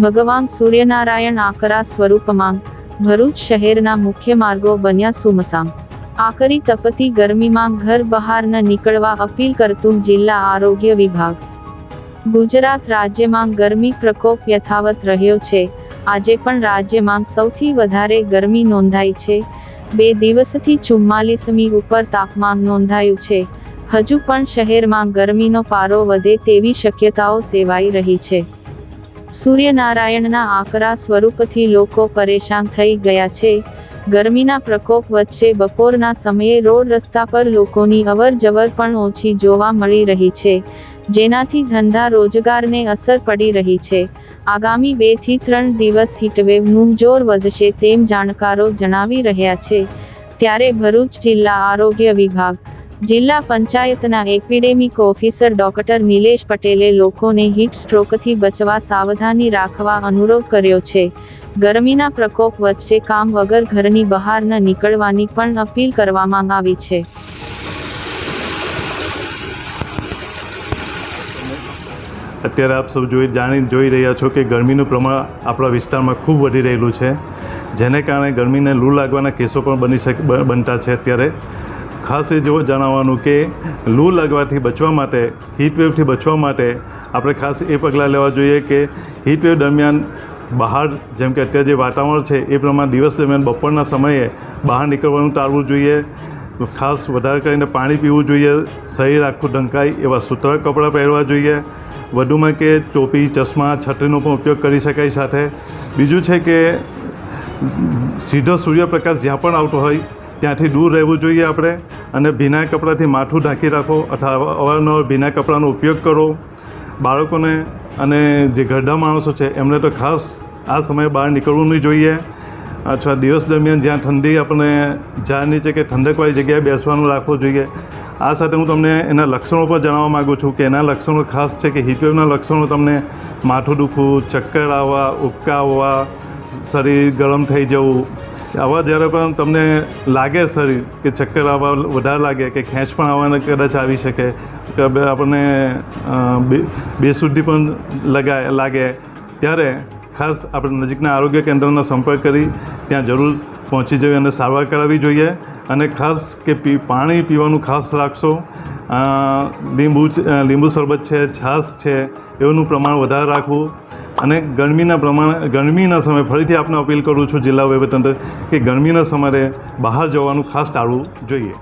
ભગવાન સૂર્યનારાયણ આકરા સ્વરૂપમાં ભરૂચ શહેરના મુખ્ય માર્ગો બન્યા સુમસામ. આકરી તપતી ગરમીમાં ઘર બહાર ન નીકળવા અપીલ કરતું જિલ્લા આરોગ્ય વિભાગ. ગુજરાત રાજ્યમાં ગરમી પ્રકોપ યથાવત રહ્યો છે. આજે પણ રાજ્યમાં સૌથી વધારે ગરમી નોંધાઈ છે. બે દિવસથી ચુમ્માલીસમી ઉપર તાપમાન નોંધાયું છે. હજુ પણ શહેરમાં ગરમીનો પારો વધે તેવી શક્યતાઓ સેવાઈ રહી છે. સૂર્યનારાયણના આકરા સ્વરૂપથી લોકો પરેશાન થઈ ગયા છે. ગરમીના પ્રકોપ વચ્ચે બપોરના સમયે રોડ રસ્તા પર લોકોની અવર જવર પણ ઓછી જોવા મળી રહી છે, જેનાથી ધંધા રોજગારને અસર પડી રહી છે. આગામી બેથી ત્રણ દિવસ હીટવેવનું જોર વધશે તેમ જાણકારો જણાવી રહ્યા છે. ત્યારે ભરૂચ જિલ્લા આરોગ્ય વિભાગ જિલ્લા પંચાયતના એપિડેમિક ઓફિસર ડોક્ટર નિલેશ પટેલે લોકોને હીટ સ્ટ્રોકથી બચવા સાવધાની રાખવા અનુરોધ કર્યો છે. ગરમીના પ્રકોપ વચ્ચે કામ વગર ઘરની બહાર ન નીકળવાની પણ અપીલ કરવામાં આવી છે. અત્યારે આપ સૌ જોઈ જાણી જોઈ રહ્યા છો કે ગરમીનું પ્રમાણ આપણા વિસ્તારમાં ખૂબ વધી રહેલું છે. જેને કારણે ગરમીને લૂ લાગવાના કેસો પણ બની શકે બનતા છે અત્યારે. ખાસ એ જો જણાવવાનું કે લૂ લાગવાથી બચવા માટે હીટવેવથી બચવા માટે આપણે ખાસ એ પગલાં લેવા જોઈએ કે હીટવેવ દરમિયાન બહાર જેમ કે અત્યારે જે વાતાવરણ છે એ પ્રમાણે દિવસ દરમિયાન બપોરના સમયે બહાર નીકળવાનું ટાળવું જોઈએ. ખાસ વધારે કરીને પાણી પીવું જોઈએ, શરીર આખું ઢંકાય એવા સુતરા કપડાં પહેરવા જોઈએ. વધુમાં કે ચોપી ચશ્મા, છત્રીનો પણ ઉપયોગ કરી શકાય સાથે. બીજું છે કે સીધો સૂર્યપ્રકાશ જ્યાં પણ આવતો હોય ત્યાંથી દૂર રહેવું જોઈએ આપણે અને ભીના કપડાંથી માથું ઢાંકી રાખો. અથવા અવારનવાર ભીના કપડાંનો ઉપયોગ કરો. બાળકોને અને જે ઘરડા માણસો છે, એમને તો ખાસ આ સમયે બહાર નીકળવું નહીં જોઈએ. અથવા દિવસ દરમિયાન જ્યાં ઠંડી આપણને ઝાડ નીચે કે ઠંડકવાળી જગ્યાએ બેસવાનું રાખવું જોઈએ. આ સાથે હું તમને એના લક્ષણો પણ જણાવવા માગું છું કે એના લક્ષણો ખાસ છે કે હીટવેવના લક્ષણો તમને માથું દુખવું, ચક્કર આવવા, ઉબકા આવવા, શરીર ગરમ થઈ જવું આવા જ્યારે પણ તમને લાગે શરીર કે ચક્કર આવવા વધારે લાગે, કે ખેંચ પણ આવવાને કદાચ આવી શકે, કે આપણને બેશુદ્ધિ પણ લગાય, લાગે, ત્યારે ખાસ આપણે નજીકના આરોગ્ય કેન્દ્રનો સંપર્ક કરી ત્યાં જરૂર પહોંચી જવી અને સારવાર કરાવવી જોઈએ. અને ખાસ કે પી, પાણી પીવાનું ખાસ રાખશો. લીંબુ લીંબુ શરબત છે, છાશ છે એનું પ્રમાણ વધારે રાખવું. અને ગરમીના પ્રમાણે ગરમીના સમયે ફરીથી આપને અપીલ કરું છું જિલ્લા વહીવટતંત્ર કે ગરમીના સમયે બહાર જવાનું ખાસ ટાળવું જોઈએ.